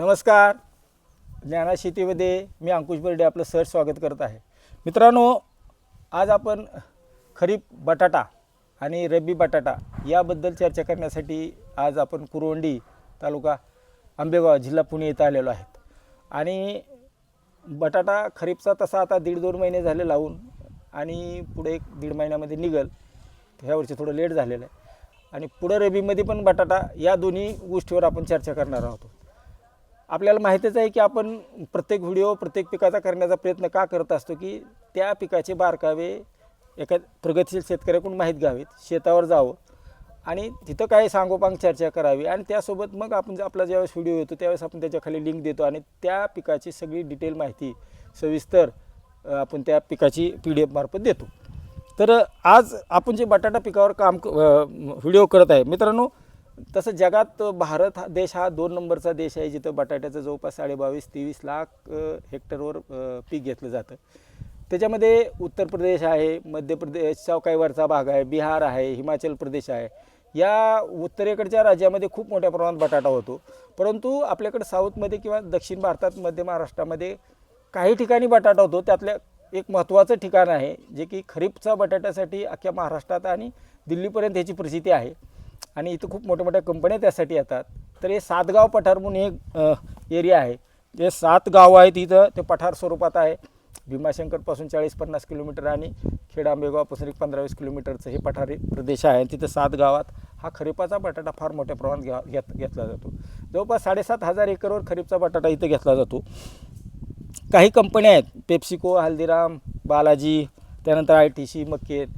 नमस्कार. ज्ञाना शेतीमध्ये मी अंकुश बर्डे आपलं सर स्वागत करत आहे. मित्रांनो आज आपण खरीप बटाटा आणि रब्बी बटाटा याबद्दल चर्चा करण्यासाठी आज आपण कुरवंडी तालुका आंबेगाव जिल्हा पुणे येथे आलेलो आहेत. आणि बटाटा खरीपचा तसा आता दीड दोन महिने झाले लावून आणि पुढे एक दीड महिन्यामध्ये निघल. ह्या वर्षी थोडं लेट झालेलं आहे. आणि पुढं रबीमध्ये पण बटाटा या दोन्ही गोष्टीवर आपण चर्चा करणार आहोत. आपल्याला माहितीच आहे की आपण प्रत्येक व्हिडिओ प्रत्येक पिकाचा करण्याचा प्रयत्न का करत असतो की त्या पिकाचे बारकावे एका प्रगतशील शेतकऱ्याकडून माहीत घ्यावेत शेतावर जावं. आणि तिथं काय सांगोपांग चर्चा करावी आणि त्यासोबत मग आपण आपला ज्यावेळेस व्हिडिओ येतो त्यावेळेस आपण त्याच्याखाली लिंक देतो आणि त्या पिकाची सगळी डिटेल माहिती सविस्तर आपण त्या पिकाची पी डी एफमार्फत देतो. तर आज आपण जे बटाटा पिकावर काम क- व्हिडिओ करत आहे मित्रांनो तसं जगात भारत हा देश हा दोन नंबरचा देश आहे जिथं बटाट्याचं जवळपास साडेबावीस तेवीस लाख हेक्टरवर पीक घेतलं जातं. त्याच्यामध्ये उत्तर प्रदेश आहे मध्य प्रदेशचा काही वरचा भाग आहे बिहार आहे हिमाचल प्रदेश आहे. या उत्तरेकडच्या राज्यामध्ये खूप मोठ्या प्रमाणात बटाटा होतो. परंतु आपल्याकडे साऊथमध्ये किंवा दक्षिण भारतात मध्य महाराष्ट्रामध्ये काही ठिकाणी बटाटा होतो. त्यातल्या एक महत्त्वाचं ठिकाण आहे जे की खरीपचा बटाट्यासाठी अख्ख्या महाराष्ट्रात आणि दिल्लीपर्यंत ह्याची प्रसिद्धी आहे. आणि इथं खूप मोठ्या मोठ्या कंपन्या त्यासाठी येतात. तर हे सातगाव पठार म्हणून एक एरिया आहे. जे सात गाव आहेत इथं ते पठार स्वरूपात आहे. भीमाशंकरपासून चाळीस पन्नास किलोमीटर आणि खेडांबेगावपासून एक पंधरा वीस किलोमीटरचं हे पठारी प्रदेश आहे. तिथं सात गावात हा खरीपाचा बटाटा फार मोठ्या प्रमाणात घ्या घेत घेतला जातो. जवळपास साडेसात हजार एकरवर खरीपचा बटाटा इथं घेतला जातो. काही कंपन्या आहेत. पेप्सिको हल्दीराम बालाजी त्यानंतर आय टी सी मक्केत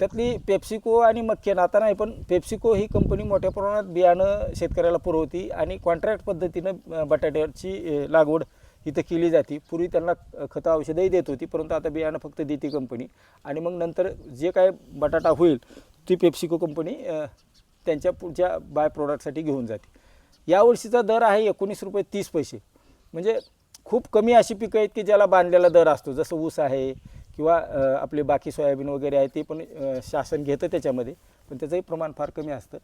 त्यातली पेप्सिको आणि मक्केन आता नाही पण पेप्सिको ही कंपनी मोठ्या प्रमाणात बियाणं शेतकऱ्याला पुरवती आणि कॉन्ट्रॅक्ट पद्धतीनं बटाट्याची लागवड इथं केली जाते. पूर्वी त्यांना खतं औषधंही देत होती परंतु आता बियाणं फक्त देते कंपनी आणि मग नंतर जे काय बटाटा होईल ती पेप्सिको कंपनी त्यांच्या पुढच्या बाय प्रोडक्टसाठी घेऊन जाते. यावर्षीचा दर आहे एकोणीस रुपये तीस पैसे. म्हणजे खूप कमी अशी पिकं आहेत की ज्याला बांधलेला दर असतो. जसं ऊस आहे किंवा आपले बाकी सोयाबीन वगैरे आहे ते पण शासन घेतं त्याच्यामध्ये पण त्याचंही प्रमाण फार कमी असतं.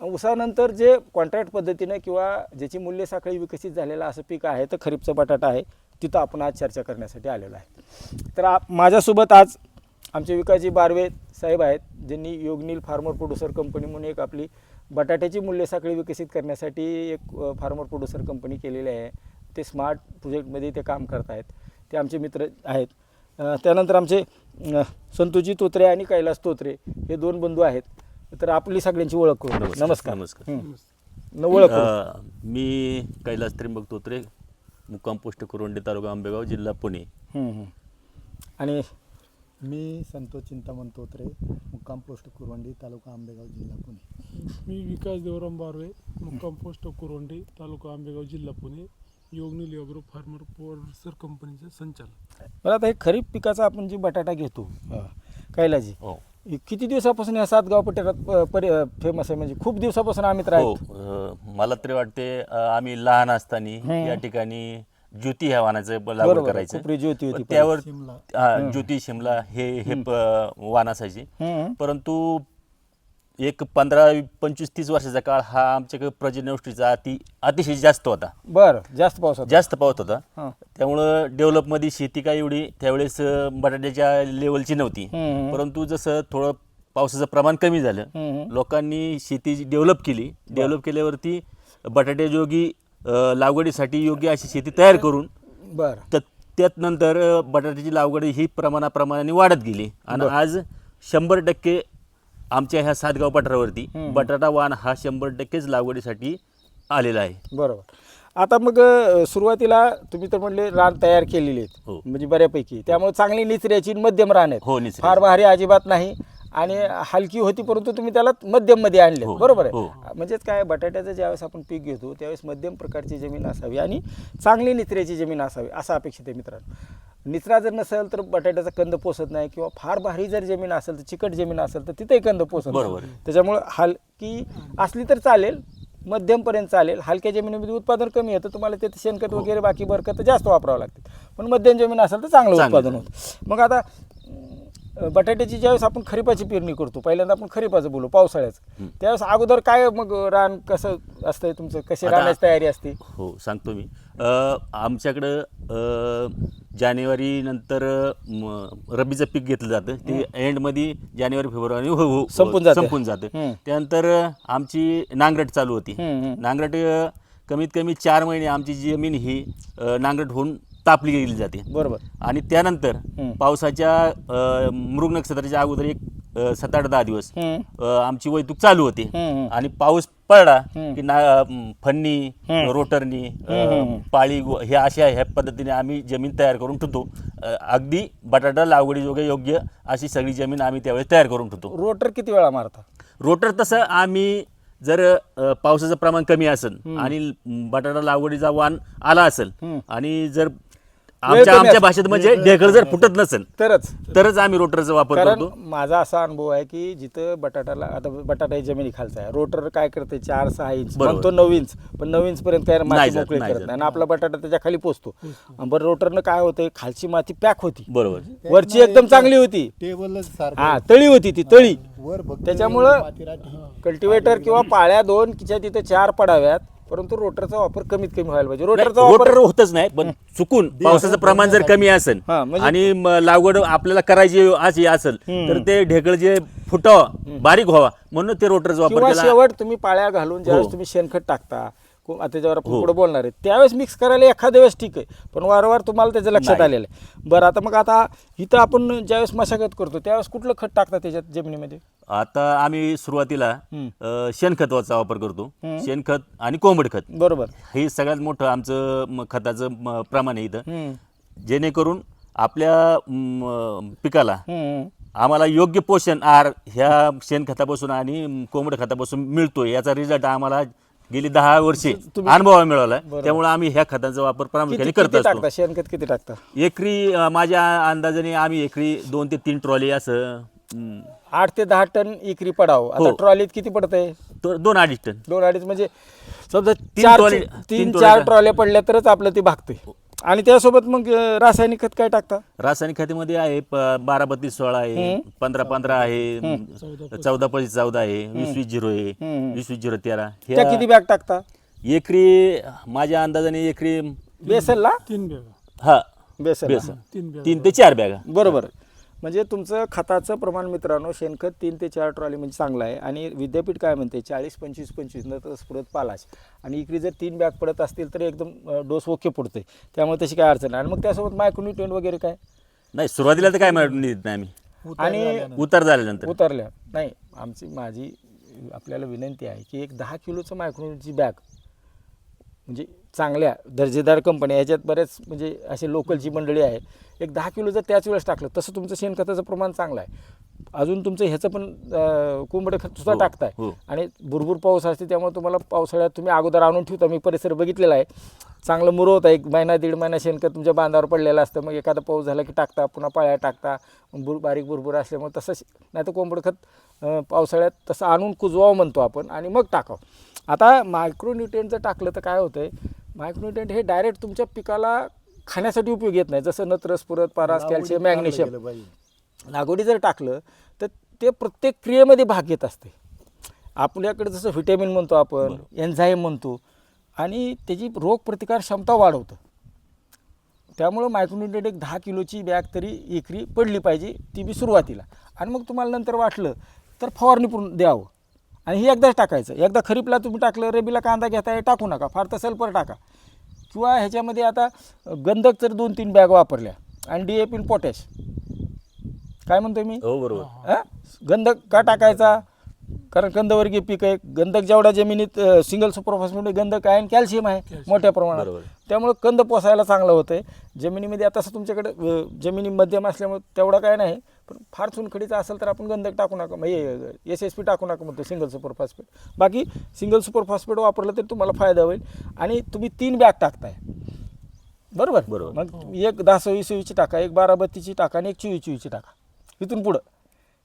ऊसानंतर जे कॉन्ट्रॅक्ट पद्धतीनं किंवा ज्याची मूल्य साखळी विकसित झालेलं असं पीक आहे तर खरीपचं बटाटा आहे तिथं आपण आज चर्चा करण्यासाठी आलेलो आहे. तर आ माझ्यासोबत आज आमचे विकासजी बारवे साहेब आहेत ज्यांनी योगनील फार्मर प्रोड्युसर कंपनी म्हणून एक आपली बटाट्याची मूल्य साखळी विकसित करण्यासाठी एक फार्मर प्रोड्युसर कंपनी केलेली आहे. ते स्मार्ट प्रोजेक्टमध्ये ते काम करत आहेत ते आमचे मित्र आहेत. त्यानंतर आमचे अ, संतोषजी तोत्रे आणि कैलास तोत्रे हे दोन बंधू आहेत. तर आपली सगळ्यांची ओळख करू नमस्कार नमस्कार. न ओळख मी कैलास त्रिंबक तोत्रे मुक्काम पोस्ट कुरुंडी तालुका आंबेगाव जिल्हा पुणे. हं, हं. आणि मी संतोष चिंतामण तोत्रे मुक्काम पोस्ट कुरवंडी तालुका आंबेगाव जिल्हा पुणे. मी विकास देवराम बारवे मुक्काम पोस्ट कुरोंडी तालुका आंबेगाव जिल्हा पुणे. योगनील योग्रो फार्मर पोरसर कंपनीचे संचालक. बरं आता हे खरीप पिकाचा आपण जे बटाटा घेतो अ, कैलाजी हो. हे किती दिवसापासून या सातगाव पठारात परि फेमस आहे? म्हणजे खूप दिवसापासून आम्ही तर हो आहेत अ, मला तरी वाटते अ, आम्ही लहान असताना हं. या ठिकाणी ज्योती ह्या वाहनाचं ब- लागवड बरोबर, करायचं. खुपरी ज्योती होती पण त्यावर शिमला. हा, ज्योती शिमला हे हे प- वाहन असायचे. परंतु एक पंधरा पंचवीस तीस वर्षाचा काळ हा आमच्याकडे प्रजनन गोष्टीचा अति अतिशय जास्त होता. बरं जास्त पाऊस होता. जास्त पावत होता. हां. त्यामुळं डेव्हलपमध्ये शेती काय एवढी त्यावेळेस अ, बटाट्याच्या लेवलची नव्हती. हम्म. परंतु जसं थोडं पावसाचं प्रमाण कमी झालं हम्म. लोकांनी शेती डेव्हलप केली. डेव्हलप केल्यावरती बटाट्याजोगी अ, लागवडीसाठी योग्य अशी शेती तयार करून बरं. तर त्यात नंतर अ, बटाट्याची लागवड ही प्रमाणाप्रमाणाने वाढत गेली. आणि आज शंभर टक्के आमच्या ह्या सातगाव पठारावरती बटाटा वाण हा शंभर टक्केच लागवडीसाठी आलेला आहे. बरोबर. आता मग अ, सुरुवातीला तुम्ही तर म्हणले रान तयार केलेली आहेत. हो. म्हणजे बऱ्यापैकी. त्यामुळे चांगली निचऱ्याची आणि मध्यम रान आहेत. हो, निचऱ्याची. फार भारी अजिबात नाही. आणि हलकी होती परंतु तुम्ही त्याला मध्यममध्ये आणले. हो, बरोबर आहे. हो. म्हणजेच काय बटाट्याचं ज्यावेळेस आपण पीक घेतो त्यावेळेस मध्यम प्रकारची जमीन असावी आणि चांगली निचऱ्याची जमीन असावी असं अपेक्षित आहे मित्रांनो. निचरा जर नसेल तर बटाट्याचा कंद पोसत नाही किंवा फार भारी जर जमीन असेल तर चिकट जमीन असेल तर तिथेही कंद पोसत नाही. बरोबर. त्याच्यामुळं हलकी असली तर चालेल मध्यमपर्यंत चालेल. हलक्या जमिनीमध्ये उत्पादन कमी येतं तुम्हाला ते शेणखत वगैरे बाकी बरकत जास्त वापरावं लागते. पण मध्यम जमीन असेल तर चांगलं चांगलं. उत्पादन होतं. मग आता बटाट्याची ज्यावेळेस आपण खरीपाची पेरणी करतो पहिल्यांदा आपण खरीपाचं बोलू पावसाळ्याचं. त्यावेळेस अगोदर काय मग रान कसं असतंय तुमचं? कशी आता- राहण्याची तयारी असते? हो सांगतो मी. आमच्याकडं जानेवारी नंतर रब्बीचं पीक घेतलं जातं. ते एंडमध्ये जानेवारी फेब्रुवारी हो हो संपून जातं. संपून जातं. त्यानंतर आमची नांगरट चालू होती. नांगरट कमीत कमी चार महिने आमची जमीन ही नांगरट होऊन तापली गेली जाते बरोबर आणि त्यानंतर हम्म. पावसाच्या मृग नक्षत्राच्या अगोदर एक अ, सात आठ दहा दिवस हम्म. अ, आमची वैतूक चालू होती हम्म, हम्म. आणि पाऊस पडला. की ना अम, फन्नी हम्म. रोटरनी अ. पाळी गो- हे अशा ह्या पद्धतीने आम्ही जमीन तयार करून ठेवतो अ, अगदी बटाटा लागवडीजोगे योग्य अशी सगळी जमीन आम्ही त्यावेळेस तयार करून ठेवतो रोटर किती वेळा मारता रोटर तसं आम्ही जर अ, पावसाचं प्रमाण कमी असेल आणि बटाटा लागवडीचा वाण आला असेल हम्म. आणि जर आमच्या कमी आमच्या. भाषेत म्हणजे ढेकळ जर फुटत नसेल तरच. तरच आम्ही रोटरचा वापर कारण करतो. माझा असा अनुभव आहे की जिथं बटाटाला आता बटाटा ही जमिनी खालचा आहे. रोटर काय करते? चार सहा इंच. बरोबर. म्हणतो नऊ इंच पण नऊ इंच पर्यंत काय नाही माती जात, मोकळी नाही करत जात. नाही. आणि आपला बटाटा त्याच्याखाली पोचतो. बरं रोटरनं काय होतं खालची माती पॅक होती. बरोबर. वरची एकदम चांगली होती. टेबलच सारखं. हा तळी होती ती तळी. वर त्याच्यामुळं. कल्टिवेटर किंवा पाळ्या दोन किच्या तिथे चार पडाव्यात. परंतु रोटरचा वापर कमीत कमी व्हायला पाहिजे. रोटरचा रोटर होतच नाही पण चुकून पावसाचं प्रमाण जर कमी असेल हा, म्हणजे- आणि म- लागवड आपल्याला करायची अशी असेल तर ते ढेकळ जे फुटावं बारीक व्हावा म्हणून ते रोटरचा वापर किंवा केला. शेवट तुम्ही पाळ्या घालून ज्यावेळेस हो. तुम्ही शेणखत टाकता को- आता त्याच्यावर आपण पुढे बोलणार आहे त्यावेळेस मिक्स करायला एखाद्या वेळेस ठीक आहे पण वारंवार तुम्हाला त्याचं लक्षात. आलेलं आहे बरं आता मग आता इथं आपण ज्यावेळेस मशागत करतो त्यावेळेस कुठलं खत टाकता त्याच्यात जमिनीमध्ये आता आम्ही सुरुवातीला. अ, शेणखताचा वापर करतो. शेणखत आणि कोंबड खत बरोबर हे सगळ्यात मोठं आमचं म, खताचं म, प्रमाण आहे इथं हम्म. जेणेकरून आपल्या म, पिकाला हम्म. आम्हाला योग्य पोषण आहार ह्या शेणखतापासून आणि कोंबड खतापासून मिळतोय याचा रिझल्ट आम्हाला गेली दहा वर्षे तुम्ही- अनुभव बरोबर. त्यामुळे आम्ही ह्या खतांचा वापर किती प्रामुख्याने किती करत असतो. टाकता शेणखत किती टाकता? एकरी अं, माझ्या अंदाजाने आम्ही एकरी दोन ते तीन ट्रॉली असं हं, आठ ते दहा टन इकरी पडावं. आता हो. ट्रॉलीत किती पडतंय? तो- दोन अडीच टन. दोन अडीच म्हणजे समजा चार ट्रॉली- तीन तीन चार ट्रॉल्या. पडल्या तरच आपलं ते भागतंय. आणि त्यासोबत मग अं, रासायनिक खत काय टाकता? रासायनिक खतामध्ये आहे प- बारा बत्तीस सोळा आहे पंधरा पंधरा आहे चौदा पस्तीस चौदा आहे वीस वीस झिरो आहे हम्म. वीस वीस झिरो तेरा. त्या ह्या किती बॅग टाकता? एकरी माझ्या अंदाजाने एकरी बेसनला? तीन बॅगा. हा. बेसन बेसन. तीन बॅगा तीन ते चार बॅगा. बरोबर. म्हणजे तुमचं खताचं प्रमाण मित्रांनो शेणखत तीन ते चार ट्रॉली म्हणजे चांगलं आहे. आणि विद्यापीठ काय म्हणते चाळीस पंचवीस पंचवीस नंतर स्फुरत पालाच आणि इकडे जर तीन बॅग पडत असतील तर एकदम डोस ओके पडते त्यामुळे तशी काय अडचण नाही. आणि मग त्यासोबत मायक्रोन्युट्रिएंट वगैरे काय? नाही सुरुवातीला तर काय देत नाही आम्ही. उतार आणि. उतार झाल्यानंतर. उतरल्या. नाही आमची माझी आपल्याला विनंती आहे की एक दहा किलोचं मायक्रोन्युट्रीची बॅग म्हणजे चांगल्या दर्जेदार कंपन्या याच्यात बऱ्याच म्हणजे असे लोकलची मंडळी आहे एक दहा किलो जर त्याच वेळेस टाकलं तसं तुमचं शेणखताचं प्रमाण चांगलं आहे. अजून तुमचं ह्याचं पण कोंबडं खत सुद्धा हो, टाकताय. हो. आणि भरपूर पाऊस असते त्यामुळे तुम्हाला पावसाळ्यात तुम्ही अगोदर आणून ठेवता. मी परिसर बघितलेला आहे. चांगलं मुरवता एक महिना दीड महिना शेणखत तुमच्या बांधावर पडलेलं असतं. मग एखादा पाऊस झाला की टाकता पुन्हा पाळ्या टाकता. बुर बारीक बुरबुर असल्यामुळे तसंच नाही तर कोंबडं खत पावसाळ्यात तसं आणून कुजवावं म्हणतो आपण आणि मग टाकावं. आता मायक्रोन्युट्रिएंट जर टाकलं तर काय होतं आहे मायक्रोन्युट्रिएंट हे डायरेक्ट तुमच्या पिकाला खाण्यासाठी उपयोग येत नाही. जसं नत्रस पुरत पारास कॅल्शियम मॅग्नेशियम. लागवडी जर टाकलं तर ते प्रत्येक क्रियेमध्ये भाग घेत असते. आपल्याकडे जसं व्हिटॅमिन म्हणतो आपण एन्झाईम म्हणतो आणि त्याची रोगप्रतिकार क्षमता वाढवतं. त्यामुळं मायक्रोन्युट्रिएंट एक दहा किलोची बॅग तरी एकरी पडली पाहिजे ती बी सुरुवातीला. आणि मग तुम्हाला नंतर वाटलं तर फवारणी पूर्ण द्यावं. आणि हे एकदाच टाकायचं. एकदा खरीपला तुम्ही टाकलं रबीला कांदा घेताय टाकू नका. फार तर सल्फर टाका. किंवा ह्याच्यामध्ये आता गंधक जर दोन तीन बॅग वापरल्या. आणि डी ए पी पोटॅश काय म्हणतोय मी? हो बरोबर. हा? गंधक का टाकायचा? कारण कंदवर्गीय पीक आहे. गंधक जेवढा जमिनीत सिंगल सुपरफॉस्फेट गंधक आहे आणि कॅल्शियम आहे मोठ्या प्रमाणात. बरोबर. त्यामुळे कंद पोसायला चांगलं होतं आहे जमिनीमध्ये आता तुमच्याकडे अ, जमिनी मध्यम असल्यामुळे तेवढा काय नाही. पण फार चुनखडीचा असेल तर आपण गंधक टाकू नका. म्हणजे एस एस पी टाकू नका म्हणतो सिंगल सुपर फॉस्फेट बाकी सिंगल सुपर फॉस्फेट वापरलं तर तुम्हाला फायदा होईल. आणि तुम्ही तीन बॅग टाकताय. बरोबर? बरोबर. मग एक दहा सव्वीस सव्वीसची टाका एक बारा बत्तीसची टाका आणि एक चोवीस चोवीसची टाका. इथून पुढं.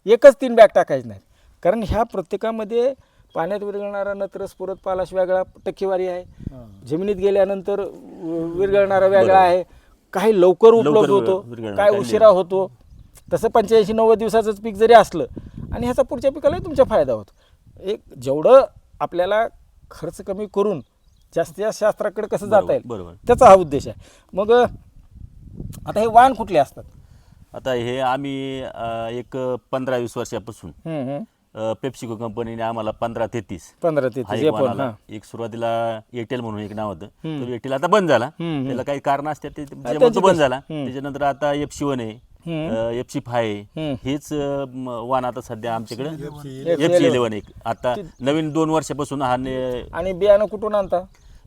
एकच तीन बॅग टाकायची नाही. कारण ह्या प्रत्येकामध्ये पाण्यात विरघळणारा नत्र स्फुरत पालाश वेगळा टक्केवारी आहे. जमिनीत गेल्यानंतर विरघळणारा वेगळा आहे. काही लवकर उपलब्ध होतो काय उशिरा होतो तसं पंच्याऐंशी नव्वद दिवसाचंच पीक जरी असलं आणि ह्याचा पुढच्या पिकालाही तुमचा फायदा होतो. एक जेवढं आपल्याला खर्च कमी करून जास्तीत जास्त शास्त्राकडे कसं जाता येईल बरोबर. त्याचा हा उद्देश आहे. मग आता हे वाण कुठले असतात? आता हे आम्ही अं, एक पंधरा वीस वर्षापासून हम्म, हम्म. अं, पेप्सिको कंपनीने आम्हाला पंधरा तेहतीस. पंधरा हा तेहतीस एक हे पण. हां. सुरुवातीला एअरटेल म्हणून एक नाव होतं. तो एअरटेल आता बंद झाला. हम्म. त्याला काही कारण असतात ते त्याच्यामुळे त्यांची तो बंद झाला. त्याच्यानंतर आता एफ सी वन आहे. F C five. हेच वाण आता सध्या आमच्याकडे. FC एफ सी इलेव्हन एक. आता नवीन दोन वर्षापासून हा आणि बियाणं कुठून आणता?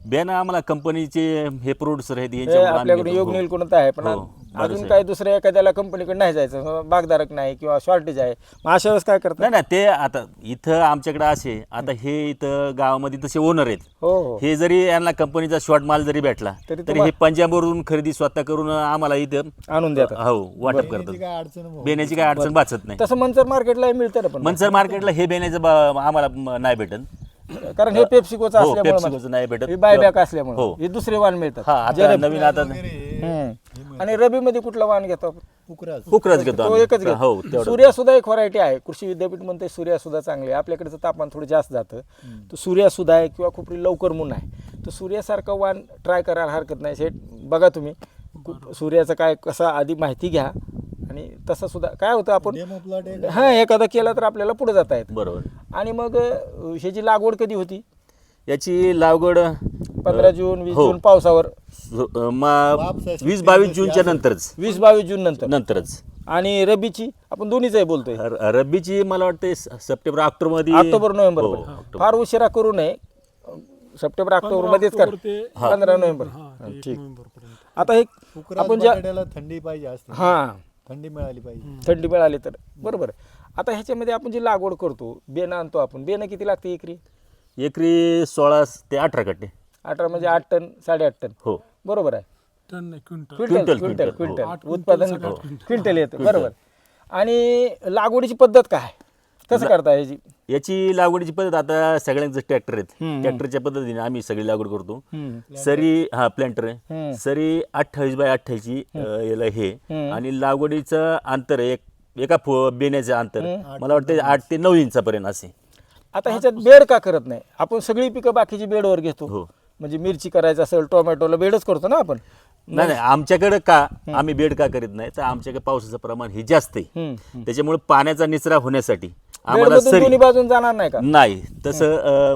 बियाणं आम्हाला कंपनीचे हे प्रोड्युसर आहेत यांच्याकडून हो. आहे पण हो, अजून काही दुसऱ्या एखाद्याला कंपनीकडे नाही जायचं बागधारक नाही किंवा शॉर्टेज आहे. मग अशा वेळेस काय करतात? नाही ना ते आता इथं आमच्याकडे असे आता हे इथं गावामध्ये तसे ओनर आहेत. हो हो. हे जरी यांना कंपनीचा शॉर्ट माल जरी भेटला तरी तरी हे पंजाबवरून खरेदी स्वतः करून आम्हाला इथं आणून देतात. हो वाटप करतात. काय बेण्याची काय अडचण भाचत नाही. तसं मनसर मार्केटला मिळतं ना पण मनसर मार्केटला हे बेण्याचं बा- आम्हाला म- नाही भेटत. कारण हे पेप्सिकोचं हो, असल्यामुळे पेप्सिकोचं नाही भेटत. हे बायबॅक असल्यामुळे. हो. हे दुसरे वाण मिळतात. हा आता. नवीन आता हम्म. आणि रबी मध्ये कुठला वाण घेतो? आपण उकराच घेतो तो आम्ही. एकच घेतो. हो तेवढं. सूर्या सुद्धा एक व्हरायटी आहे. कृषी विद्यापीठ म्हणते सूर्या सुद्धा चांगली आहे. आपल्याकडचं तापमान थोडं जास्त जातं. तर सूर्या सुद्धा आहे किंवा खूप लवकर मून आहे. तर सूर्यासारखं वाण ट्राय करायला हरकत नाही. शेट बघा तुम्ही. सूर्याचं काय कसं आधी माहिती घ्या. आणि तसं सुद्धा. काय होतं आपण एक हां एखादा केला तर आपल्याला पुढे जाता येतं. बरोबर. आणि मग अं, ह्याची लागवड कधी होती? याची लागवड पंधरा जून वीस हो. जून पावसावर. अ, मा- वापस वीस बावीस जूनच्या नंतरच. वीस बावीस जून नंतर. नंतरच. आणि रबीची आपण दोन्हीच आहे बोलतोय. र- रब्बीची मला वाटते स- सप्टेंबर ऑक्टोबरमध्ये ऑक्टोबर नोव्हेंबर हो, पर्यंत. ऑक्टोबर. फार उशिरा करू नये. सप्टेंबर ऑक्टोबर मध्येच कर. पंधरा नोव्हेंबर ठीक नोव्हेंबर. पर्यंत. आता हे आपण ज्या बटाट्याला थंडी पाहिजे असते. हा. थंडी मिळाली पाहिजे. थंडी मिळाली तर. बरोबर. आहे. आता ह्याच्यामध्ये आपण जी लागवड करतो बेणं आणतो आपण बेणं किती लागते एकरी? एकरी सोळा ते अठरा कट्टे. अठरा म्हणजे आठ टन साडेआठ टन. हो. बरोबर आहे. टन नाही quintal. Quintal quintal, quintal quintal, उत्पादन. क्विंटल येतं. बरोबर. आणि लागवडीची पद्धत काय? कसं करता ह्याची याची? लागवडीची पद्धत आता सगळ्यांचं ट्रॅक्टर आहेत. ट्रॅक्टरच्या पद्धतीने आम्ही सगळी लागवड करतो. सरी हा प्लॅन्टर आहे. सरी अठ्ठावीस बाय अठ्ठावीसची याला हे. आणि लागवडीचं अंतर एक एका फो बेण्याचं अंतर. मला वाटतं आठ ते नऊ इंचापर्यंत असे. आता ह्याच्यात बेड का करत नाही? आपण सगळी पिकं बाकीची बेडवर घेतो. हो. म्हणजे मिरची करायचं असेल टोमॅटोला बेडच करतो ना आपण? नाही नाही आमच्याकडे का? आम्ही बेड का करीत नाही? तर आमच्याकडे पावसाचं प्रमाण हे जास्त आहे. त्याच्यामुळे पाण्याचा निचरा होण्यासाठी आम्हाला बेडमधून सरी. दोन्ही बाजून जाणार नाही का? नाही. तसं अ,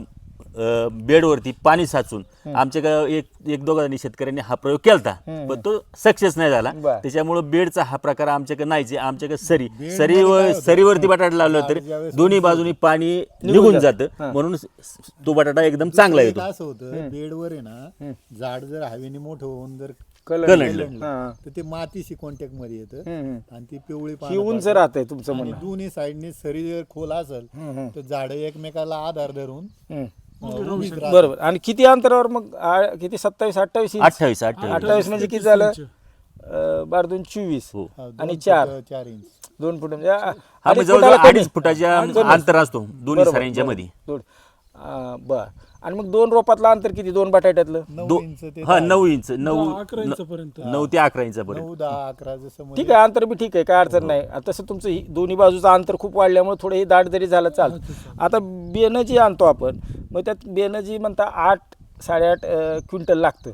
अ, बेडवरती पाणी साचून आमच्याकडे एक एक दोघांनी शेतकऱ्यांनी हा प्रयोग केलता पण तो सक्सेस नाही झाला. बर. त्याच्यामुळे बेडचा हा प्रकार आमच्याकडे नाहीच आहे. आमच्याकडे सरी सरीवर सरीवरती बटाटा लावला तर दोन्ही बाजूनी पाणी निघून जातं. म्हणून स- तो बटाटा एकदम चांगला येतो. असं होतं बेडवर आहे ना झाड जर हवेने मोठं होऊन जर कलंडलं. हा. तर ते मातीशी कॉन्टॅक्टमध्ये येतं. हम्म, हम्म. आणि ती पिवळी ही पानं उंच तुमचं आणि म्हणणं. दोन्ही साईडने सरी जर खोल असेल तर झाड एकमेकाला आधार धरून हम्म. अं, उभीच राहतात. बरोबर. आणि किती अंतरावर मग आ- किती? सत्तावीस अठ्ठावीस इंच? अठ्ठावीस अठ्ठावीस. अठ्ठावीस म्हणजे किती झालं? अं, बारा दोन चोवीस. हो. हा, दोन आणि फूट, चार चार इंच. दोन फूट म्हणजे आ- हा अडीच म्हणजे जवळजवळ फुटाला कमी. अडीच फुटाच्या अंतर असतो. दोन्ही बरोबर, सऱ्यांच्या मध्ये दोन. बर. आणि मग दोन रोपातलं अंतर किती? दोन बटाट्यातलं? नऊ दो- इंच ते हा नऊ इंच नऊ दहा, अकरा. नऊ ते अकरा इंचापर्यंत नऊ दहा अकरा जसं म्हणजे ठीक आहे अंतर बी ठीक आहे काय अडचण नाही. आता तसं तुमचं ही दोन्ही बाजूचं अंतर खूप वाढल्यामुळे थोडं हे दाट जरी झालं चालतं आता बेनं जी आणतो आपण. मग त्यात बेनं जी म्हणता आठ साडेआठ अं, क्विंटल लागतं.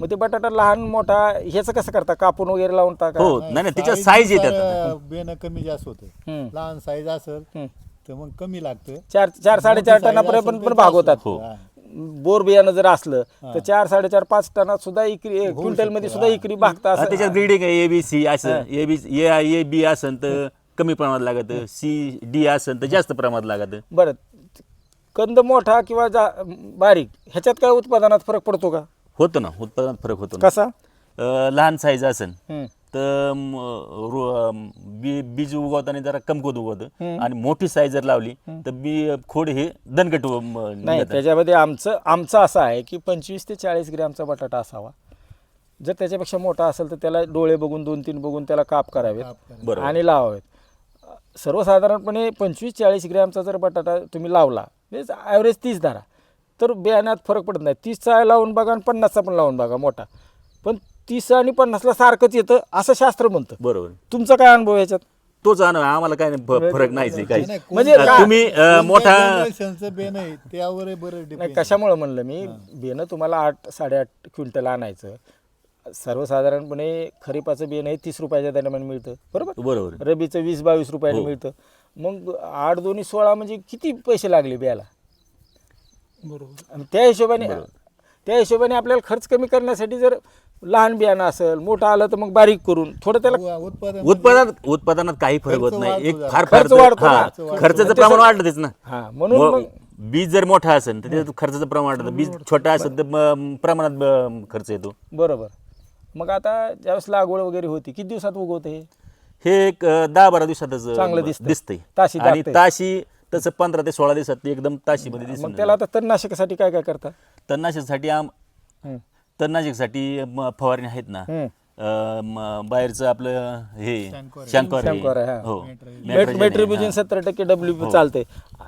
मग ते बटाटा लहान मोठा ह्याचं कसं करता? कापून वगैरे लावून टाका. हो नाही नाही त्याच्या साईज येतात. बेन कमी जास्त होतं. हम्म. लहान साईज असेल हम्म. तर मग कमी लागतं चार चार साडेचार मोठी size टनापर्यंत पण असेल पण तर भाग जास्त होतात. होतं. हा. बोर बियाणं जर असलं तर चार साडेचार पाच टनात सुद्धा इकरी क्विंटलमध्ये सुद्धा इकरी भागता हा, असं त्याच्यात ग्रेडिंग आहे ए बी सी असं. A B A A B असन तर कमी प्रमाणात लागत. सी डी असन तर जास्त प्रमाणात लागत. बरं. कंद मोठा किंवा जा बारीक ह्याच्यात काय उत्पादनात फरक पडतो का? होतो ना उत्पादनात फरक होतो ना. कसा? अं, लहान साईज असन हम्म. तर बी बीज उगवताना जरा कमकुत उगवतं. आणि मोठी साईज जर लावली तर बी खोड हे दणकट नाही. त्याच्यामध्ये आमचं आमचं असं आहे की पंचवीस ते चाळीस ग्रॅमचा बटाटा असावा. जर त्याच्यापेक्षा मोठा असेल तर त्याला डोळे बघून दोन तीन बघून त्याला काप करावेत. आणि लावावेत. सर्वसाधारणपणे पंचवीस चाळीस ग्रॅमचा जर बटाटा तुम्ही लावला म्हणजे ॲव्हरेज तीस धरा तर बियाण्यात फरक पडत नाही. तीसचा लावून बघा आणि पन्नासचा पण लावून बघा मोठा. पण तीस आणि पन्नासला सारखंच येतं असं शास्त्र म्हणतं. बरोबर. तुमचा काय अनुभव याच्यात? तोच आणा आम्हाला काय नाही फ- फरक काही. नाही, म्हणजे का- तुम्ही अं, मोठा बे नाही त्यावर बरं नाही कशामुळं म्हणलं मी? बियाणं तुम्हाला आठ साडेआठ क्विंटल आणायचं. सर्वसाधारणपणे खरीपाचं बियाणं हे तीस रुपयाच्या दरम्यान मिळतं. बरोबर? बरोबर. रबीचं वीस बावीस रुपयाने हो. मिळतं. मग आठ दोन्ही सोळा म्हणजे किती पैसे लागले बियाला? बरोबर. आणि त्या हिशोबाने त्या हिशोबाने आपल्याला खर्च कमी करण्यासाठी जर लहान बियाणं असेल मोठं आलं तर मग बारीक करून थोडं त्याला उत्पादन उत्पादनात उत्पादनात काही फरक होत नाही एक. फार खर्च फार वाढतो हा ना. खर्चाचं. प्रमाण वाढतच ना हा म्हणून मग बीज जर मोठा असेल तर त्याचं खर्चाचं प्रमाण वाढतं बीज छोटा असेल तर म- प्रमाणात खर्च येतो बरोबर मग आता ज्यावेळेस लागवड वगैरे होती किती दिवसात उगवते हे हे एक अं, दहा बारा दिवसातच अं, चांगलं दिसतंय. दिसतंय ताशी आणि. ताशी तसं पंधरा ते सोळा दिवसात ते एकदम ताशीमध्ये मग दिसून त्याला आता तणनाशकासाठी काय काय करता तणनाशकसाठी आम हं. तणनाशकसाठी म- फवारणी आहेत ना हं. अं, म- बाहेरचं आपलं हे शंकर. शंकर आहे. हा. हो आहे, हा. सत्तर टक्के डब्ल्यू पी चालते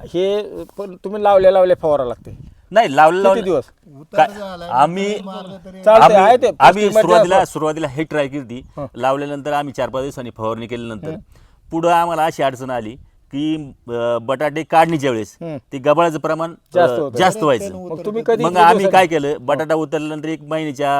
हे पण तुम्ही लावल्या लावल्या फवारा लागते नाही लावलं किती लावलं दिवस काय- आम्ही चालतंय, आहे आम्ही ते. आम्ही पौष्टिक सुरुवातीला सुरुवातीला हे ट्राय केली हं. लावल्यानंतर आम्ही चार पाच दिवसांनी फवारणी केल्यानंतर पुढं आम्हाला अशी अडचण आली की बटाटे काढणीच्या वेळेस. ते गबाळाचं प्रमाण जास्त व्हायचं. मग आम्ही काय केलं बटाटा उतरल्यानंतर एक महिन्याच्या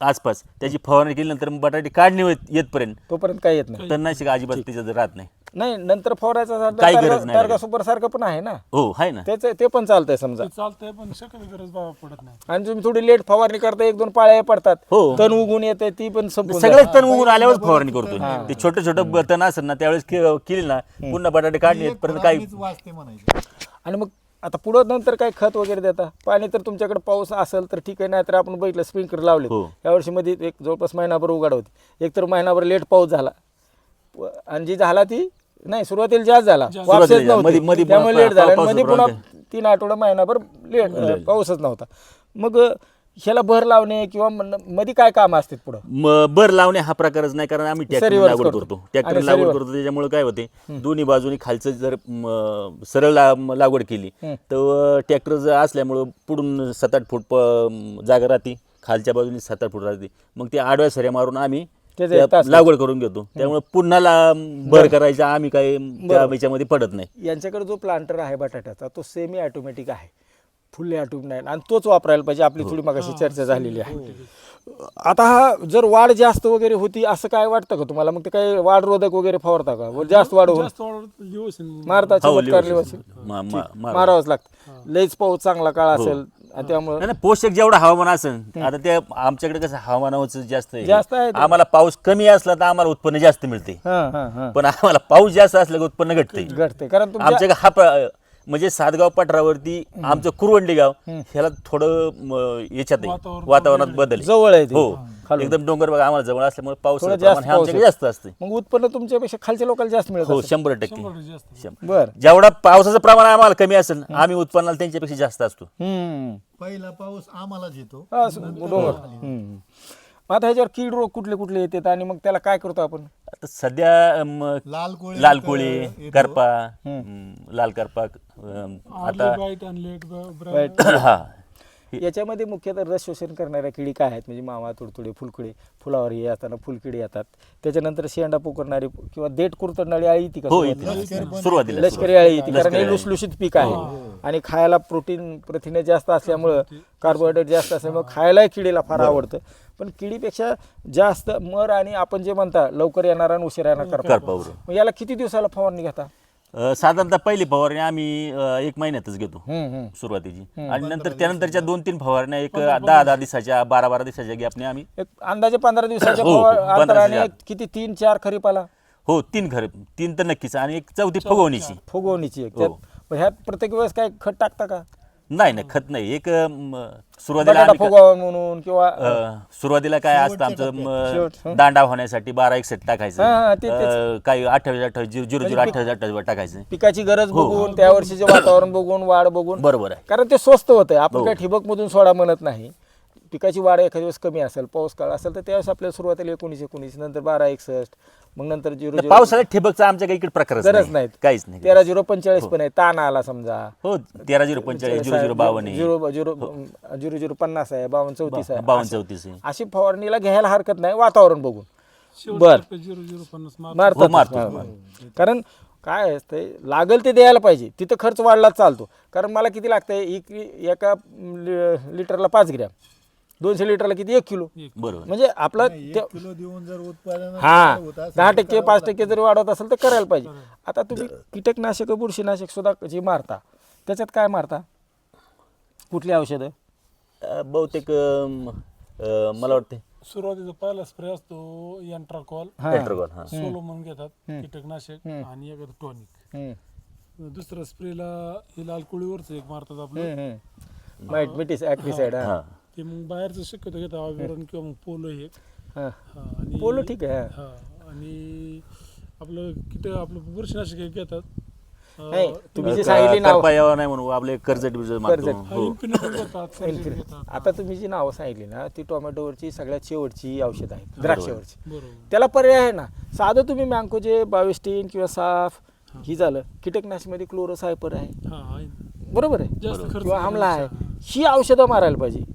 आसपास. त्याची फवारणी केल्यानंतर मग बटाटे काढणी येतपर्यंत. तोपर्यंत काही येत नाही. तणनाशक अजिबात त्याच्यात राहत नाही. नाही नंतर फवारायचा काही गरज नाही लागत. सुपर सारखं पण आहे ना. हो आहे ना. त्याचं ते पण चालतंय समजा. ते चालतंय पण शकत गरज बाबा पडत नाही. आणि तुम्ही थोडी लेट फवारणी करता एक दोन पाळ्या पडतात. हो. तण उगून येते ती पण संपून सगळेच तण उगून आल्यावर फवारणी करतो ते छोटं छोटं तण असेल ना त्यावेळेस के- केली ना पुन्हा बटाटे काढणे येतपर्यंत काही वाचते म्हणायचं. आणि मग आता पुढं नंतर काय खत वगैरे देता? पाणी तर तुमच्याकडे पाऊस असेल तर ठीक आहे नाही तर आपण बघितलं स्प्रिंकलर लावले हो. या वर्षी मध्ये एक जवळपास महिनाभर उघाड होती. एक तर महिनाभर लेट पाऊस झाला. व- आणि जी झाला ती नाही सुरुवातीला जास्त झाला. जास्त. वापसेच नव्हती. मध्ये- मध्ये त्यामुळे पा- लेट झाला आणि पाऊसमध्ये पुन्हा तीन आठवडा महिनाभर लेट पाऊसच नव्हता. मग अ, ह्याला भर लावणे किंवा मन- मध्ये काय काम असतात पुढं? म- बर लावणे हा प्रकारच नाही कारण आम्ही ट्रॅक्टर सरीवरच लागवड करतो. करतो. ट्रॅक्टर आणि लागवड सरीवर. करतो त्याच्यामुळे काय होते दोन्ही बाजूनी खालचं जर म, सरळ ला- म- लागवड केली तर ट्रॅक्टर जर असल्यामुळं पुढून सात आठ फूट प- म, जागा राहते. खालच्या बाजूनी सात आठ फूट राहते. मग ते आडव्या सऱ्या मारून आम्ही त्याचे त्या तास- लागवड करून घेतो. त्यामुळे पुन्हा ला- भर करायचा आम्ही काही त्या याच्यामध्ये पडत नाही. यांच्याकडे जो प्लांटर आहे बटाट्याचा तो सेमी ऑटोमॅटिक आहे. फुल्ली ऑटोमॅटिक आणि तोच वापरायला पाहिजे. आपली थोडी मगाशी चर्चा झालेली आहे. आता हा जर वाढ जास्त वगैरे होती असं काय वाटतं का तुम्हाला? मग ते काही वाढ रोधक वगैरे फवारता का? वर जास्त वाढ होऊन जास्त मारता हो, चमत्कार लिव्हर- लिव्हर मा- मा- मारा. मारावंच लागतं. लईच पाऊस चांगला काळ असेल. आणि त्यामुळं नाही पोषक जेवढं हवामान असेल आता ते आमच्याकडे कसं हवामानाचं जास्त आहे. जास्त आहे ते. आम्हाला पाऊस कमी असला तर आम्हाला उत्पन्न जास्त मिळते. हां हां हां. पण आम्हाला पाऊस जास्त असला की उत्पन्न घटते. घडते कारण तुमच्या आमच्या हा प्र- म्हणजे सातगाव पठारावरती आमचं कुरवंडी गाव ह्याला थोडं म, याच्यात आहे, वातावरण वातावरणात बदल आहे. जवळ आहे ते. हो. खालून. एकदम डोंगर भाग आम्हाला जवळ असल्यामुळे पाऊस थोडं जास्त हे असते. मग उत्पन्न तुमच्यापेक्षा खालच्या लोकांना जास्त मिळत हो असेल. शंभर टक्के. शंभर. बर. जेवढा पावसाचं प्रमाण आम्हाला कमी असेल आम्ही उत्पन्नाला त्यांच्यापेक्षा जास्त असतो. हम्म. पहिला पाऊस आम्हालाच येतो. हा, हम्म. मग आता ह्याच्यावर कीड रोग कुठले कुठले येतात आणि मग त्याला काय करतो आपण? आता सध्या लाल कोळी लाल कोळी येतो. करपा लाल करपा अम, आता. हा. याच्यामध्ये मुख्यतः रस शोषण करणाऱ्या किडी काय आहेत? म्हणजे मावा तुडतुडे फुलकुडे फुलावर हे येताना फुलकिडी येतात. त्याच्यानंतर शेंडा पोकरणारी किंवा देठ कुरतडणारी आळी ती का हो सुरुवातीला? लष्करी आळी येते कारण हे. लुसलुशीत पीक आहे. आणि खायला प्रोटीन प्रथिने जास्त असल्यामुळं कार्बोहायड्रेट जास्त असल्यामुळं खायलाही किडीला फार आवडतं. पण किडीपेक्षा जास्त मर आणि आपण जे म्हणता लवकर येणारा आणि उशिरा येणार याला किती दिवसाला फवारणी घेता? अ, साधारणतः पहिली फवारणी आम्ही अ, एक महिन्यातच घेतो हम्म. सुरुवातीची. आणि नंतर त्यानंतरच्या दोन तीन फवारण्या एक दहा दहा दिवसाच्या बारा बारा दिवसाच्या गॅपने आम्ही एक अंदाजे पंधरा दिवसाच्या हो, पंधरा अंतराने दिवसाच्या किती? तीन चार खरीपाला हो तीन खरं तीन तर नक्कीच. आणि एक चौथी फुगवणीची. फुगवणीची एक. हो. त्यात ह्यात प्रत्येक वेळेस काय खत टाकता का? नाही नाही खत नाही एक म, सुरुवातीला बटाटा आम्ही का- फुगावा म्हणून किंवा अ, सुरुवातीला काय असतं आमचं शेवट, म, हं. दांडा होण्यासाठी बारा एक सेट हा, हा, टाकायचं ते- तेच. अ, काही अठ्ठावीस अठ्ठावीस झिरो झिरो झिरो अठ्ठावीस अठ्ठावीस टाकायचं पिकाची गरज हो. बघून त्या वर्षीचे वातावरण बघून वाढ बघून बरोबर आहे कारण ते स्वस्त होतं आपण हो. काय ठिबक मधून सोडा म्हणत नाही पिकाची वाढ एखाद्या दिवस कमी असेल पाऊस काळ असेल तर त्यावेळेस आपल्याला सुरुवातीला एकोणीस एकोणीस नंतर बारा एकसष्ट मग नंतर झिरो झिरो पावसाळ्यात ठिबकचा आमच्या काही इकडे प्रकारच गरज नाही नाहीत. काहीच नाही. तेरा झिरो पंचेचाळीस पण आहे ताण आला समजा. हो तेरा झिरो पंचेचाळीस झिरो झिरो बावन्न आहे. झिरो झिरो झिरो झिरो पन्नास आहे बावन्न चौतीस आहे. बावन्न चौतीस आहे. अशी फवारणीला घ्यायला हरकत नाही वातावरण बघून. बर. झिरो झिरो पन्नास मार्क मारतात हो, मारतो. हा. कारण काय असतंय लागेल ते द्यायला पाहिजे तिथं खर्च वाढलाच चालतो. कारण मला किती लागतंय एक एका लि- लिटरला पाच ग्रॅम. दोनशे लिटरला किती? एक किलो. बरोबर. म्हणजे आपला नाही, ते- एक किलो देऊन जर उत्पादन हा होत असेल दहा तर टक्के पाच. टक्के जरी वाढवत असेल तर करायला पाहिजे. आता तुम्ही कीटकनाशक बुरशीनाशक सुद्धा जे मारता त्याच्यात काय मारता? कुठली औषधं? अ, बहुतेक अ, मला वाटते सुरुवातीचा पहिला स्प्रे असतो यंट्राकॉल हा. पेट्रोल हा. सोलोमन घेतात कीटकनाशक आणि एखादं टॉनिक हम्म, दुसऱ्या स्प्रेला हे लाल कुळीवरच एक मारतात आपलं. हम्म, हम्म. माइट मिटीस ऍक्टिसाइड हा. ते मग बाहेरचं शक्यतो घेतात आविरण किंवा मग पोलो हे. हा. हा, आणि पोलो ठीक आहे हा. आणि आपलं किट आपलं बुरशीनाशक एक घेतात. अं, नाही तुम्ही जे सांगितली नाव करपा यावं नाही म्हणून आपले कर्जत बिर्जत मारतो कर्जत. हा, हो. घेतात घेतात. आता तुम्ही जी नावं सांगितली ना ती टोमॅटोवरची सगळ्यात शेवटची औषध आहेत द्राक्षावरची. बरोबर. त्याला पर्याय आहे ना. साधं तुम्ही मँकोचे बाविस्टीन किंवा साफ ही. झालं कीटकनाशकमध्ये क्लोरोसायपर आहे. हा आहे ना. बरोबर आहे. जास्त खर्च किंवा आमला आहे. ही औषधं मारायला पाहिजे.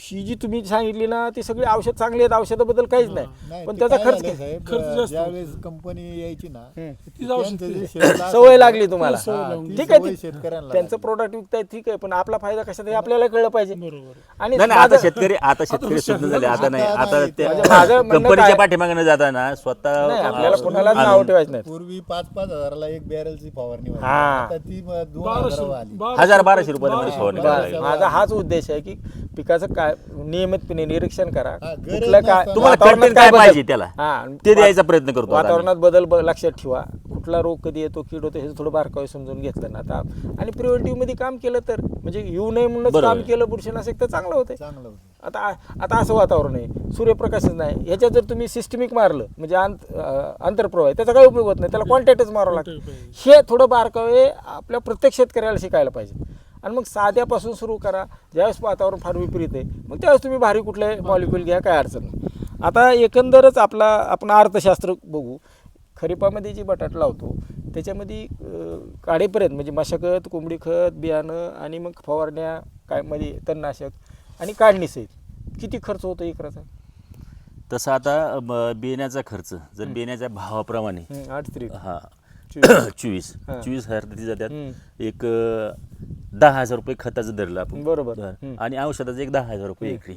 ही जी तुम्ही सांगितली ना ती सगळी औषध चांगली आहेत औषधाबद्दल काहीच नाही पण त्याचा खर्च खर्च जास्त ज्यावेळेस कंपनी यायची ना. तीच औषध त्यांचं जे सवय लागली तुम्हाला सवय हा, ती ठीक आहे सवय ती- शेतकऱ्यांना त्यांचं लागली. प्रोडक्ट विकताय ठीक आहे पण आपला फायदा कशात आहे आपल्याला कळलं पाहिजे बरोबर आणि नाही नाही आता माझं- शेतकरी आता शेतकरी सुद्धा झाले आता नाही आता. ते म्हणजे माझं म्हणणं कंपनीच्या काय- पाठीमागे जाताना स्वतः नाही आपल्याला कोणालाच आणून- नाव ठेवायचं नाही पूर्वी पाच पाच हजाराला एक बॅरलची फवारणी व्हायची. हा. आता ती मग दोन बाराशे हजारावर आली बाराशे हजार बाराशे रुपयाला फवारणी रुपये. करावी. बरं, माझा हाच उद्देश आहे की पिकाचं काय नियमितपणे निरीक्षण करा. हा, गरज कुठलं काय नसताना- तुम्हाला वातावरणात content काय बदल- पाहिजे त्याला? हा, ते द्यायचा प्रयत्न करतो आता. वातावरणात बदल ब- लक्षात ठेवा. कुठला रोग कधी येतो कीड होतो हे थोडं बारकावे समजून घेतलं ना आता. आणि प्रिव्हेंटिव्हमध्ये काम केलं तर म्हणजे येऊ नये म्हणूनच बरोबर. काम. केलं बुरशीनाशक तर चांगलं होतं चांगलं होतं आता आता असं वातावरण आहे. सूर्यप्रकाशच नाही. ह्याच्यात जर तुम्ही सिस्टमिक मारलं म्हणजे अं, आंतरप्रवाह आहे, त्याचा काही उपयोग होत नाही. त्याला क्वांटिटीच मारावं लागतं. हे थोडं बारकावे आपल्या प्रत्येक शेतकऱ्याला शिकायला पाहिजे. आणि मग साध्यापासून सुरू करा. ज्यावेळेस वातावरण फार विपरीत आहे मग त्यावेळेस तुम्ही भारी कुठले मॉलिक्युल घ्या काय अडचण नाही. आता एकंदरच आपला आपण अर्थशास्त्र बघू. खरीपामध्ये जी बटाट लावतो त्याच्यामध्ये काढेपर्यंत म्हणजे मशागत कोंबडी खत बियाणं आणि मग फवारण्या काय मध्ये तणनाशक आणि काढणीसहित किती खर्च होतो एकराचा? तसं आता बियाण्याचा खर्च जर बियाण्याच्या भावाप्रमाणे. हा. चोवीस. चोवीस. हजार तिथे जातात. एक दहा हजार रुपये खताचं धरलं आपण बरोबर. आणि औषधाचं एक दहा हजार रुपये एकरी.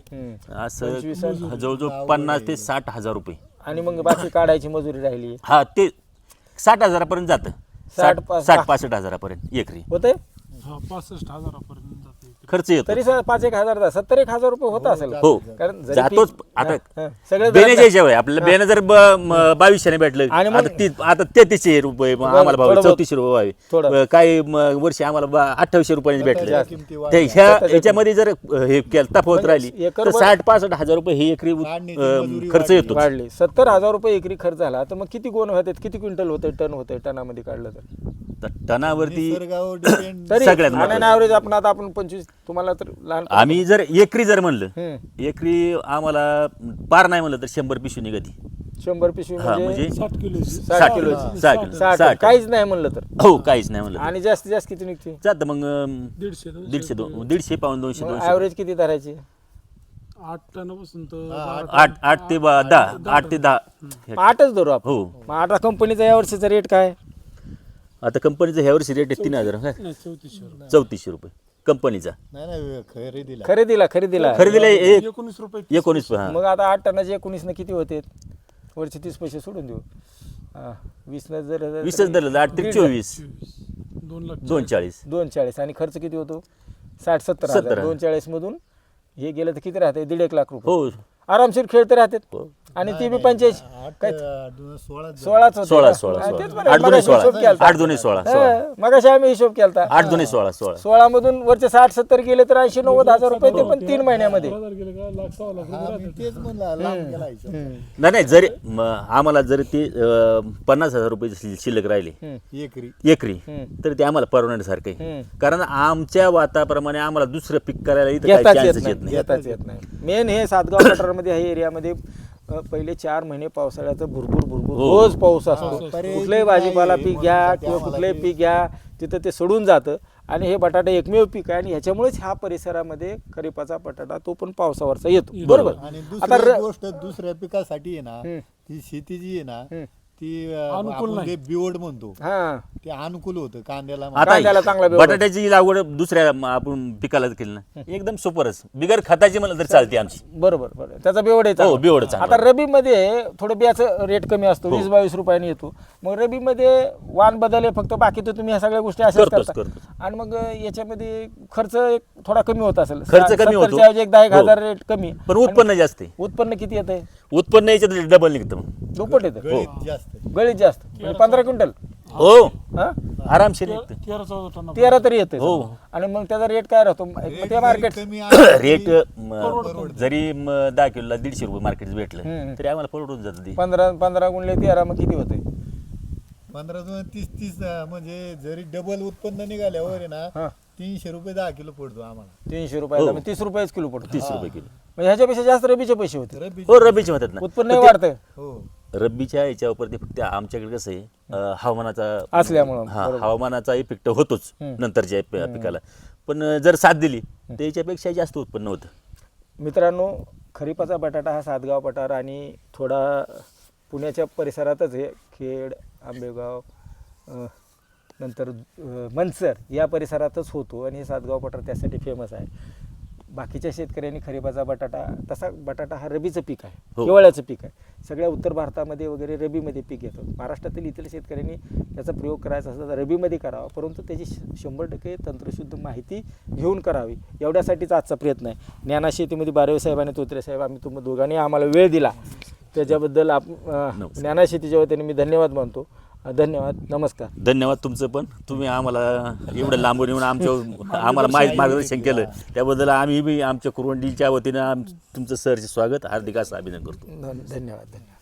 असं जवळजवळ पन्नास ते साठ हजार रुपये. आणि मग बाकी काढायची मजुरी राहिली. हा ते साठ हजारापर्यंत जातं. साठ साठ पाच- साठ पासष्ट हजारापर्यंत एकरी. होते पासष्ट हजारापर्यंत. खर्च येतो. तरी पाच एक हजार सत्तर एक हजार रुपये होत असेल. हो. कारण जरी जातोच. पीक- आता हा, हा. सगळं बेण्याच्या हिशोब आहे. आपल्याला बेनं जर ब- म- बावीसशेने भेटलं आणि मग- आता ती आता तेहतीसशे रुपये मग आम्हाला भाव थोडं बहुत- चौतीसशे रुपये थोडं. अ, काही म, वर्षी आम्हाला बा- अठ्ठावीसशे रुपयांनी भेटले. खताच्या किमती वाढल्या. ते ह्या याच्यामध्ये जर अ, हे केलं तफावत म्हणजे राहिली तर साठ पासष्ट हजार रुपये ही एकरी उ- काढणीची अ, मजुरी खर्च वाढली. येतो वाढली. सत्तर हजार रुपये एकरी खर्च झाला तर मग किती गुण होते किती क्विंटल होते? टन होते टनामध्ये काढलं तर. तर टनावरती निसर्गावर डिपेंड तरी सगळ्यात महत्त्वाचं. ॲव्हरेज आपण आता आपण पंचवीस तुम्हाला तर लहान आम्ही जर एकरी जर म्हणलं हम्म. एकरी आम्हाला पार नाही म्हणलं तर शंभर पिशवी निघती. शंभर पिशवी हा म्हणजे म्हणजे साठ किलो साठ साठ किलो. किलो. सहा किलो. साठ. सहा काहीच नाही म्हणलं तर. हो काहीच नाही म्हणलं आणि जास्तीत जास्त किती निघते? जातं मग दीडशे दोनशे. दीडशे दोन दीडशे पाऊन दोनशे दोनशे. ॲव्हरेज किती धरायची? आठ टनापासून तर बारा आठ आठ ते बा- दहा आठ ते दहा. हे- आठच धरू आपण. हो. मग कंपनीचा या वर्षीचा रेट काय? आता कंपनीचा ह्या वर्षी रेट आहे तीन हजार काय? नाही चौतीसशे रुपये. चौतीसशे रुपये. कंपनीचा. नाही नाही खरेदीला. खरेदीला खरेदीला. खरेदीला एक एकोणीस रुपये एकोणीस हा. मग आता आठ टनाचे एकोणीस न किती होते? वरचे तीस पैसे सोडून देऊ. हा वीस न जर वीसच धरलं आठ ते चोवीस. दोन लाख दोन चाळीस. दोन चाळीस आणि खर्च किती होतो? साठ सत्तर सत्तर हजार. दोन चाळीस मधून हे गेलं तर किती राहते? दीड एक लाख रुपये. हो. आरामशीर खेळते राहतात. हो. आणि ती बी पंच्याऐंशी. सोळा सोळाच सोळा. सोळा आठ दोन्ही सोळा. आठ दोन्ही सोळा हा, मगाशी आम्ही हिशोब केलता. आठ दोन्ही सोळा सोळा. सोळा मधून वरचे साठ सत्तर गेले तर ऐंशी नव्वद हजार रुपये ते पण तीन महिन्यामध्ये. नाही नाही जरी आम्हाला जरी ते पन्नास हजार रुपये शिल- शिल्लक राहिले एकरी. तर ते आम्हाला परवडण्यासारखं. कारण आमच्या वाताप्रमाणे आम्हाला दुसरं पीक करायला येत नाही मेन हे सातगाव गटारमध्ये ह्या एरियामध्ये पहिले चार महिने पावसाळ्याचा भरपूर भरपूर हो. रोज पाऊस असतो पर्याय कुठलंही भाजीपाला पीक घ्या किंवा कुठलंही पीक घ्या तिथं ते सोडून जातं आणि हे बटाटे एकमेव पीक आहे आणि ह्याच्यामुळेच ह्या परिसरामध्ये खरीपाचा बटाटा तो पण पावसावरचा येतो बरोबर आणि दुसरी गोष्ट दुसऱ्या पिकासाठी आहे ना. ती शेती जी आहे ना. ती अं, अनुकूल आपण नाही. जे बिवड म्हणतो हा ते अनुकूल होतं कांद्याला कांद्याला चांगला आता व्यवहार. बटाट्याची लागवड दुसऱ्या म- आपण पिकाला केली ना एकदम सुपरच बिगर खताची म्हणलं तर चालते आमची बरोबर बरोबर त्याचा बेवड आहे हो, चांगला. बेवड चांगला. आता रबीमध्ये थोडं बियाचं रेट कमी असतो हो. वीस बावीस रुपयाने येतो मग रबीमध्ये वाण बदल आहे फक्त बाकी तर तुम्ही ह्या सगळ्या गोष्टी अशाच करतोच, करता करतोच. आणि मग याच्यामध्ये खर्च एक थोडा कमी होत असेल खर्च सा- कमी होतो. सत्तरच्या ऐवजी एक दहा एक हो. हजार रेट कमी पण उत्पन्न जास्त आहे उत्पन्न किती येत आहे उत्पन्न याच्यात डबल निघतं दुप्पट येतं गळीत जास्त गळीत जास्त. म्हणजे पंधरा क्विंटल. हो. हा? आरामशीर तेरा चौदा टन तेरा तरी येते. हो. आणि मग त्याचा रेट काय राहतो? मग ते मार्केट कमी आहे. रेट म, जरी म, दहा किलोला दीडशे रुपये मार्केट भेटलं. तरी आम्हाला परवडून जातं ते. पंधरा पंधरा गुणले तेरा मग किती होते पंधरा दोन तीस तीस अं, म्हणजे जरी डबल उत्पन्न निघाल्यावर आहे हा. ना तीनशे रुपये दहा किलो पडतो आम्हाला. तीनशे रुपयाला हो. मग तीस रुपयेच किलो पडतो. तीस रुपये किलो. म्हणजे ह्याच्यापेक्षा जास्त रबीचे पैसे होते. रब्बी हो रब्बीचे म्हणतात ना. उत्पन्न वाढतं. हो. रब्बीच्या याच्यावरती फक्त आमच्याकडे कसं आहे अं, हवामानाचा असल्यामुळं, हा. हवामानाचा इफेक्ट होतोच. नंतरच्या पि- पिकाला. पण अं, जर साथ दिली त्याच्यापेक्षा जास्त उत्पन्न होतं. मित्रांनो खरीपाचा बटाटा हा सातगाव पठार आणि थोडा पुण्याच्या परिसरातच आहे. खेड आंबेगाव अ, नंतर अ, मनसर या परिसरातच होतो आणि हे सातगाव पठार त्यासाठी फेमस आहे. बाकीच्या शेतकऱ्यांनी खरीपाचा बटाटा तसा बटाटा हा रबीचं पीक आहे. हो. हिवाळ्याचं पीक आहे. सगळ्या उत्तर भारतामध्ये वगैरे रबीमध्ये पीक येतं. महाराष्ट्रातील इतर शेतकऱ्यांनी याचा प्रयोग करायचा असला तर रबीमध्ये करावा. परंतु त्याची शंभर टक्के तंत्रशुद्ध माहिती घेऊन करावी. एवढ्यासाठीच आजचा प्रयत्न आहे. ज्ञाना शेतीमध्ये बारवे साहेब आणि तोत्रे साहेब आम्ही तुम्ही दोघांनी आम्हाला वेळ दिला. त्याच्याबद्दल आप. ज्ञाना शेतीच्या वतीने मी धन्यवाद मानतो. धन्यवाद. नमस्कार. धन्यवाद तुमचं पण. तुम्ही आम्हाला एवढं लांबून येऊन आमच्या आम्हाला माहीत मार्गदर्शन केलं. त्याबद्दल आम्ही बी आमच्या कुरवंडीच्या वतीनं आम तुमचं सरचे स्वागत. हार्दिक असं अभिनंदन करतो. धन्यवाद धन्यवाद.